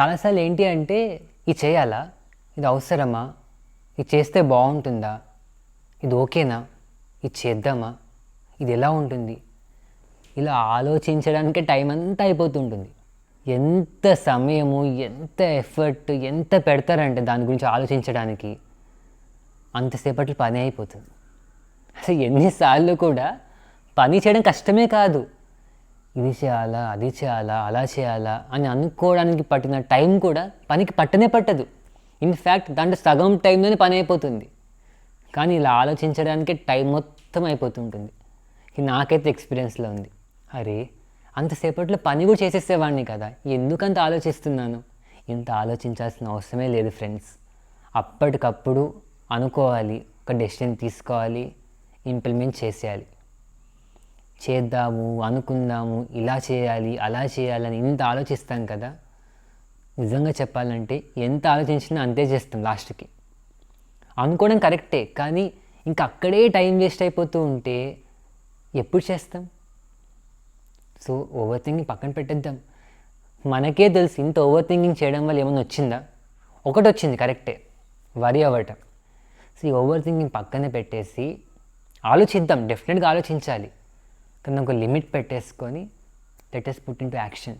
చాలాసార్లు ఏంటి అంటే ఇది చేయాలా? ఇది అవసరమా? ఇది చేస్తే బాగుంటుందా? ఇది ఓకేనా? ఇది చేద్దామా? ఇది ఎలా ఉంటుంది? ఇలా ఆలోచించడానికే టైం అంతా అయిపోతుంటుంది. ఎంత సమయము ఎంత ఎఫర్ట్ ఎంత పెడతారంటే దాని గురించి ఆలోచించడానికి అంతసేపట్లో పని అయిపోతుంది. అసలు ఎన్నిసార్లు కూడా పని చేయడం కష్టమే కాదు. ఇది చేయాలా అది చేయాలా అలా చేయాలా అని అనుకోవడానికి పట్టిన టైం కూడా పనికి పట్టనే పట్టదు. ఇన్ఫ్యాక్ట్ దాంట్లో సగం టైంలోనే పని అయిపోతుంది. కానీ ఇలా ఆలోచించడానికే టైం మొత్తం అయిపోతుంటుంది. ఇది నాకైతే ఎక్స్పీరియన్స్లో ఉంది. అరే అంతసేపట్లో పని కూడా చేసేసేవాడిని కదా. ఎందుకంత ఆలోచిస్తున్నాను? ఇంత ఆలోచించాల్సిన అవసరమే లేదు ఫ్రెండ్స్. అప్పటికప్పుడు అనుకోవాలి ఒక డెసిషన్ తీసుకోవాలి ఇంప్లిమెంట్ చేసేయాలి. చేద్దాము అనుకుందాము ఇలా చేయాలి అలా చేయాలని ఇంత ఆలోచిస్తాం కదా. నిజంగా చెప్పాలంటే ఎంత ఆలోచించినా అంతే చేస్తాం లాస్ట్కి. అనుకోవడం కరెక్టే కానీ ఇంకా అక్కడే టైం వేస్ట్ అయిపోతూ ఉంటే ఎప్పుడు చేస్తాం? సో ఓవర్ థింకింగ్ పక్కన పెట్టేద్దాం. మనకే తెలుసు ఇంత ఓవర్ థింకింగ్ చేయడం వల్ల ఏమైనా వచ్చిందా? ఒకటి వచ్చింది కరెక్టే వరి అవ్వటం. సో ఈ ఓవర్ థింకింగ్ పక్కనే పెట్టేసి ఆలోచిద్దాం డెఫినెట్గా ఆలోచించాలి. కానీ ఒక లిమిట్ పెట్టేసుకొని latest put into action